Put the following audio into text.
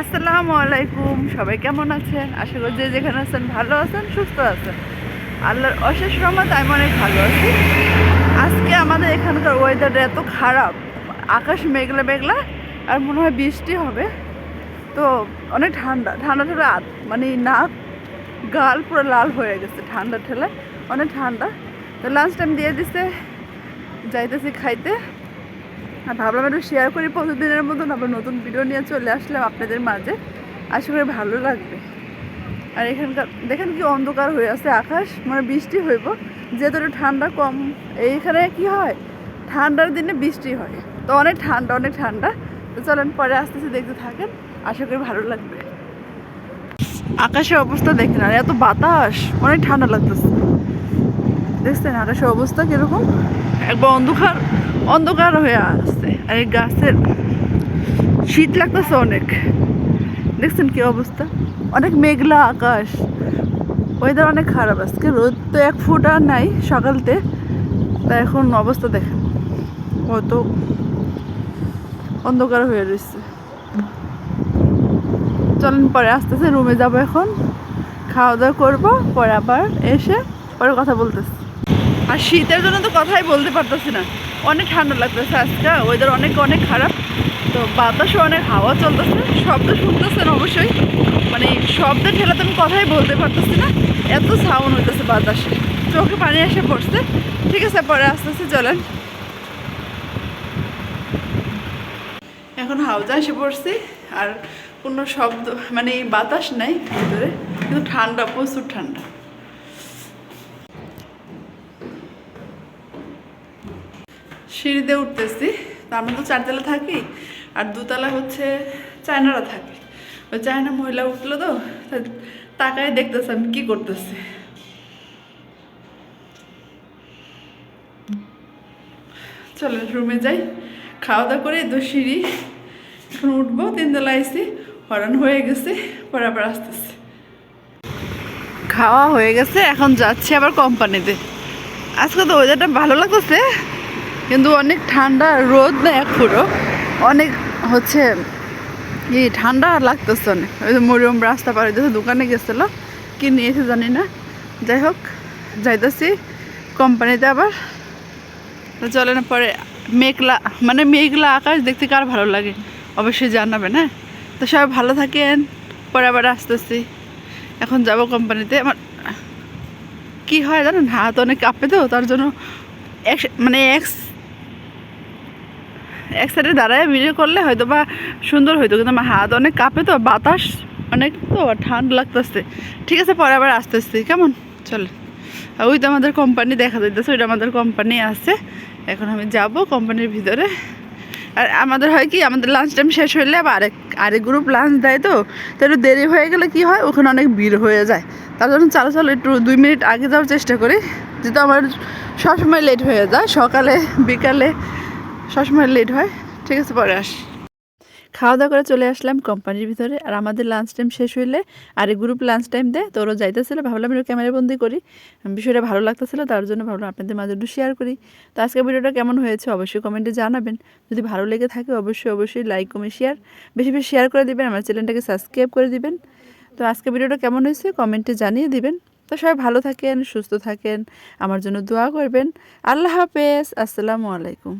আসসালামু আলাইকুম, সবাই কেমন আছেন? আশা করি যে যেখানে আছেন ভালো আছেন, সুস্থ আছেন। আল্লাহর অশেষ রহমত আমি অনেক ভালো আছি। আজকে আমাদের এখানকার ওয়েদারটা এত খারাপ, আকাশ মেঘলা মেঘলা, আর মনে হয় বৃষ্টি হবে। তো অনেক ঠান্ডা ঠান্ডা ঠান্ডা মানে নাক, গাল পুরো লাল হয়ে গেছে ঠান্ডা ঠেলে অনেক ঠান্ডা। তো লাঞ্চ টাইম দিয়ে দিছে, যাইতেছি খাইতে। আর ভাবলাম একটু শেয়ার করি, প্রতিদিনের মতন আবার নতুন ভিডিও নিয়ে চলে আসলাম আপনাদের মাঝে। আশা করি ভালো লাগবে। আর এখানকার, দেখেন কি অন্ধকার হয়ে আছে, আকাশ মানে বৃষ্টি হইব। যেহেতু একটু ঠান্ডা কম, এইখানে কি হয়? ঠান্ডার দিনে বৃষ্টি হয়। তো অনেক ঠান্ডা অনেক ঠান্ডা। তো চলেন পরে আস্তে আস্তে দেখতে থাকেন। আশা করি ভালো লাগবে। আকাশের অবস্থা দেখেন, আর এত বাতাস, অনেক ঠান্ডা লাগতেছে। দেখছেন আকাশের অবস্থা কীরকম? একবার অন্ধকার। অন্ধকার হয়ে আসছে। আর এই গাছের শীত লাগতেছে অনেক। দেখছেন কি অবস্থা? অনেক মেঘলা আকাশ। ওয়েদার অনেক খারাপ। আজকে রোদ তো এক ফুট নাই সকালতে। তা এখন অবস্থা দেখেন। কত অন্ধকার হয়ে রয়েছে। চলেন পরে আস্তে আস্তে রুমে যাব এখন। খাওয়া দাওয়া করব, পরে আবার এসে পরে কথা বলতেছি। আর শীতের জন্য তো কথাই বলতে পারতেছি না। অনেক ঠান্ডা লাগতেছে আজকে ওয়েদার অনেক অনেক খারাপ। তো বাতাসও অনেক হাওয়া চলতেছে, শব্দ শুনতেছেন অবশ্যই। মানে শব্দের ঠেলাতে আমি কথাই বলতে পারতেছি না। এত সাউন্ড হইতেছে বাতাসে। চোখে পানি এসে পড়ছে। ঠিক আছে, পরে আস্তে আস্তে চলেন। এখন হাউজা এসে পড়ছি, আর কোনো শব্দ মানে বাতাস নাই ভিতরে। কিন্তু ঠান্ডা, প্রচুর ঠান্ডা। সিঁড়িতে উঠতেছি। তো আমরা তো চারতলা থাকি আর দুতলা হচ্ছে চায়নারা থাকে। ওই চায়না মহিলা উঠল তো তাকায় দেখতেছে আমি কি করতেছি। চলো রুমে যাই। খাওয়া দাওয়া করে দু সিঁড়ি। এখন উঠবো, তিনতলা আইসি হরান হয়ে গেছে, পরে আবার আসতেছি। খাওয়া হয়ে গেছে, এখন যাচ্ছি আবার কোম্পানিতে। আজকে তো ওয়েদারটা ভালো লাগতেছে। কিন্তু অনেক ঠান্ডা রোদ না এক পুরো। অনেক হচ্ছে ই ঠান্ডা লাগতেছে অনেক। ওই মরিয়ম রাস্তা পার হইতেছে, দোকানে গেছিল। কি নিয়েছে জানি না। যাই হোক, যাইতেছি কোম্পানিতে আবার। চলে না পরে মেঘলা মানে মেঘলা আকাশ দেখতে কার ভালো লাগে, অবশ্যই জানাবেন হ্যাঁ? তো সবাই ভালো থাকেন, পরে আবার আসতেছি। এখন যাব কোম্পানিতে। আমার কি হয় জানেন, হাত অনেক কাঁপে তো, তার জন্য এক মানে এক এক সাইডে দাঁড়ায় ভিডিও করলে হয়তো বা সুন্দর হইতো, কিন্তু আমার হাত অনেক কাঁপে তো, বাতাস অনেক তো ঠান্ডা লাগতেছে। ঠিক আছে, পরে আবার আসতেছি, কেমন? চলে। ওই তো আমাদের কোম্পানি দেখা যাইতেছে, ওইটা আমাদের কোম্পানি আছে। এখন আমি যাব কোম্পানির ভিতরে। আর আমাদের হয় কি, আমাদের লাঞ্চ টাইম শেষ হইলে আবার আরেক আরেক গ্রুপ লাঞ্চ দেয় তো তো একটু দেরি হয়ে গেলে কি হয়, ওখানে অনেক ভিড় হয়ে যায়। তার জন্য চালো চালো, একটু দুই মিনিট আগে যাওয়ার চেষ্টা করি। যেহেতু আমার সবসময় লেট হয়ে যায়, সকালে, বিকালে সবসময় লেট হয়। ঠিক আছে, পরে আস। খাওয়া দাওয়া করে চলে আসলাম কোম্পানির ভিতরে। আর আমাদের লাঞ্চ টাইম শেষ হইলে আরেক গ্রুপ লাঞ্চ টাইম দেয় তো ওরা যাইতেছিল, ভাবলাম একটু ক্যামেরা বন্দি করি। বিষয়টা ভালো লাগতেছিল, তার জন্য ভাবলাম আপনাদের মাঝে একটু শেয়ার করি। তো আজকে ভিডিওটা কেমন হয়েছে অবশ্যই কমেন্টে জানাবেন। যদি ভালো লেগে থাকে, অবশ্যই অবশ্যই লাইক কমেন্ট শেয়ার বেশি বেশি শেয়ার করে দিবেন, আমার চ্যানেলটাকে সাবস্ক্রাইব করে দিবেন। তো আজকে ভিডিওটা কেমন হয়েছে কমেন্টে জানিয়ে দিবেন। তো সবাই ভালো থাকেন, সুস্থ থাকেন, আমার জন্য দোয়া করবেন। আল্লাহ হাফেজ, আসসালামু আলাইকুম।